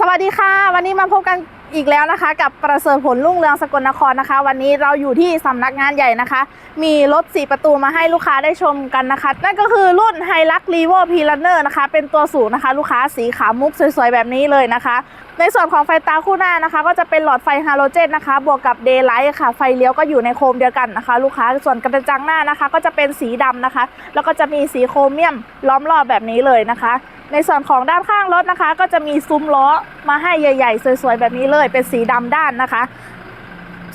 สวัสดีค่ะ วันนี้มาพบกันอีกแล้วนะคะ กับประเสริฐผลรุ่งเรืองสกลนครนะคะ วันนี้เราอยู่ที่สำนักงานใหญ่นะคะ มีรถ 4 ประตูมาให้ลูกค้าได้ชมกันนะคะ นั่นก็คือรุ่น h i l u x r e v o p l a n n e r นะคะ เป็นตัวสูงนะคะ ลูกค้าสีขาวมุกสวยๆ แบบนี้เลยนะคะ ในส่วนของไฟตาคู่หน้านะคะ ก็จะเป็นหลอดไฟฮาโลเจนนะคะ บวกกับเดย์ไลท์ค่ะ ไฟเลี้ยวก็อยู่ในโคมเดียวกันนะคะ ลูกค้าส่วนกระจังหน้านะคะ ก็จะเป็นสีดำนะคะ แล้วก็จะมีสีโครเมียมล้อมรอบแบบนี้เลยนะคะในส่วนของด้านข้างรถนะคะ ก็จะมีซุ้มล้อมาให้ใหญ่ ๆ สวยๆแบบนี้เลยเป็นสีดำด้านนะคะ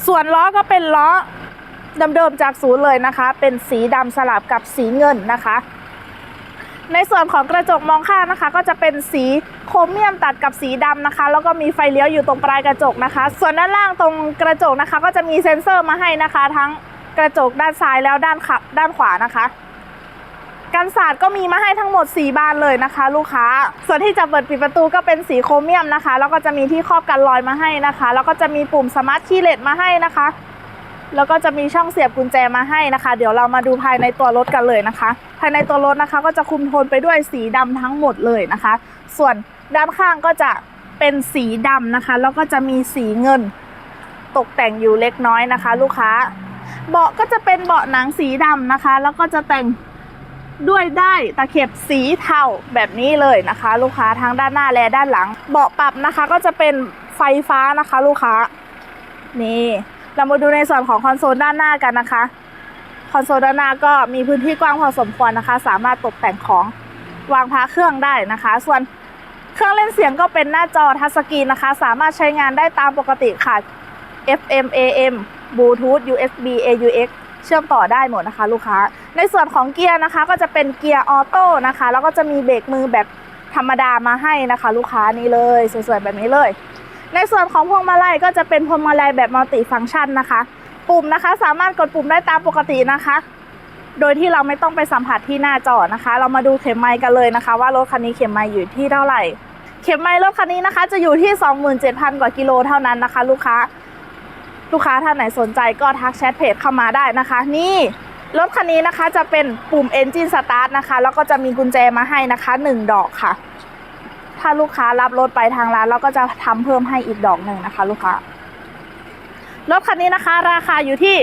ส่วนล้อก็เป็นล้อเดิมๆจากศูนย์เลยนะคะ เป็นสีดำสลับกับสีเงินนะคะ ในส่วนของกระจกมองข้างนะคะ ก็จะเป็นสีโครเมียมตัดกับสีดำนะคะ แล้วก็มีไฟเลี้ยวอยู่ตรงปลายกระจกนะคะ ส่วนด้านล่างตรงกระจกนะคะ ก็จะมีเซ็นเซอร์มาให้นะคะ ทั้งกระจกด้านซ้ายแล้วด้านขด้านขวานะคะ กันศาสตร์ก็มีมาให้ทั้งหมด 4 บานเลยนะคะ ลูกค้า ส่วนที่จะเปิดปิดประตูก็เป็นสีโครเมียมนะคะ แล้วก็จะมีที่ครอบกันรอยมาให้นะคะ แล้วก็จะมีปุ่มสมาร์ทคีย์เลสมาให้นะคะ แล้วก็จะมีช่องเสียบกุญแจมาให้นะคะ เดี๋ยวเรามาดูภายในตัวรถกันเลยนะคะ ภายในตัวรถนะคะ ก็จะคุมโทนไปด้วยสีดำทั้งหมดเลยนะคะ ส่วนด้านข้างก็จะเป็นสีดำนะคะ แล้วก็จะมีสีเงิน ตกแต่งอยู่เล็กน้อยนะคะ ลูกค้า เบาะก็จะเป็นเบาะหนังสีดำนะคะ แล้วก็จะแต่ง ด้วยได้ตะเข็บสีเทาแบบนี้เลยนะคะ ลูกค้าทั้งด้านหน้าและด้านหลัง เบาะปรับนะคะก็จะเป็นไฟฟ้านะคะ ลูกค้านี่เรามาดูในส่วนของคอนโซลด้านหน้ากันนะคะ คอนโซลด้านหน้าก็มีพื้นที่กว้างพอสมควรนะคะ สามารถตกแต่งของวางพระเครื่องได้นะคะ ส่วนเครื่องเล่นเสียงก็เป็นหน้าจอทัชสกรีนนะคะ สามารถใช้งานได้ตามปกติค่ะ FM AM Bluetooth USB AUX เชื่อมต่อได้หมดนะคะ ลูกค้า ในส่วนของเกียร์นะคะ ก็จะเป็นเกียร์ออโต้นะคะ แล้วก็จะมีเบรกมือแบบธรรมดามาให้นะคะ ลูกค้านี่เลยสวยๆแบบนี้เลย ในส่วนของพวงมาลัยก็จะเป็นพวงมาลัยแบบมัลติฟังก์ชันนะคะ ปุ่มนะคะสามารถกดปุ่มได้ตามปกตินะคะ โดยที่เราไม่ต้องไปสัมผัสที่หน้าจอนะคะ เรามาดูเข็มไมล์กันเลยนะคะ ว่ารถคันนี้เข็มไมล์อยู่ที่เท่าไหร่ เข็มไมล์รถคันนี้นะคะ จะอยู่ที่ 27,000 กว่ากิโลเท่านั้นนะคะ ลูกค้า ลูกค้าท่านไหนสนใจก็ทักแชทเพจเข้ามาได้นะคะ นี่รถคันนี้นะคะจะเป็นปุ่ม Engine Start นะคะ แล้วก็จะมีกุญแจมาให้นะคะ 1 ดอกค่ะ ถ้าลูกค้ารับรถไปทางร้าน เราก็จะทำเพิ่มให้อีกดอกหนึ่งนะคะ ลูกค้ารถคันนี้นะคะ ราคาอยู่ที่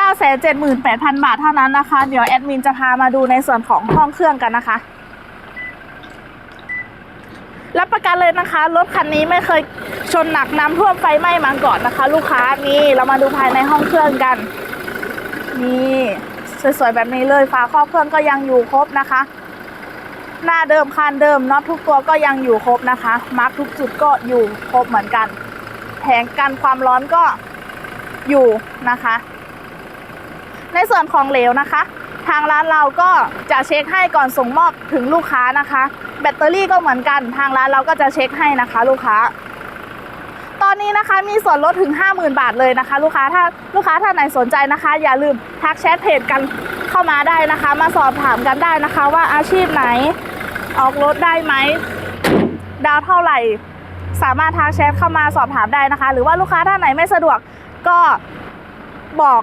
978,000 บาทเท่านั้นนะคะ เดี๋ยวแอดมินจะพามาดูในส่วนของห้องเครื่องกันนะคะ รับประกันเลยนะคะ รถคันนี้ไม่เคยชนหนักน้ำท่วมไฟไหม้มาก่อนนะคะ ลูกค้านี่เรามาดูภายในห้องเครื่องกัน นี่สวยๆแบบนี้เลยฝาครอบเครื่องก็ยังอยู่ครบนะคะ หน้าเดิมคันเดิมน็อตทุกตัวก็ยังอยู่ครบนะคะมาร์กทุกจุดก็อยู่ครบเหมือนกันแผงกันความร้อนก็อยู่นะคะ ในส่วนของเหลวนะคะ ทางร้านเราก็จะเช็คให้ก่อนส่งมอบถึงลูกค้านะคะ แบตเตอรี่ก็เหมือนกัน ทางร้านเราก็จะเช็คให้นะคะ ลูกค้า ตอนนี้นะคะมีส่วนลดถึง 50,000 บาทเลยนะคะ ลูกค้าถ้าลูกค้าท่านไหนสนใจนะคะ อย่าลืมทักแชทเพจกันเข้ามาได้นะคะ มาสอบถามกันได้นะคะ ว่าอาชีพไหนออกรถได้ไหมดาวเท่าไหร่ สามารถทักแชทเข้ามาสอบถามได้นะคะ หรือว่าลูกค้าท่านไหนไม่สะดวกก็บอก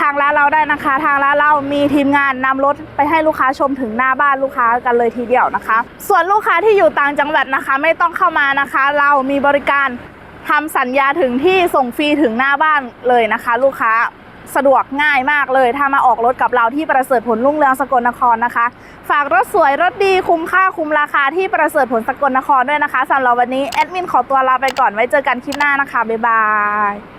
ทางร้านเราได้นะคะ ทางร้านเรามีทีมงานนำรถไปให้ลูกค้าชมถึงหน้าบ้านลูกค้ากันเลยทีเดียวนะคะ ส่วนลูกค้าที่อยู่ต่างจังหวัดนะคะ ไม่ต้องเข้ามานะคะ เรามีบริการทำสัญญาถึงที่ส่งฟรีถึงหน้าบ้านเลยนะคะ ลูกค้าสะดวกง่ายมากเลย ถ้ามาออกรถกับเราที่ประเสริฐผลรุ่งเรืองสกลนครนะคะ ฝากรถสวยรถดีคุ้มค่าคุ้มราคาที่ประเสริฐผลสกลนครด้วยนะคะสำหรับวันนี้แอดมินขอตัวลาไปก่อนไว้เจอกันคลิปหน้านะคะบ๊ายบาย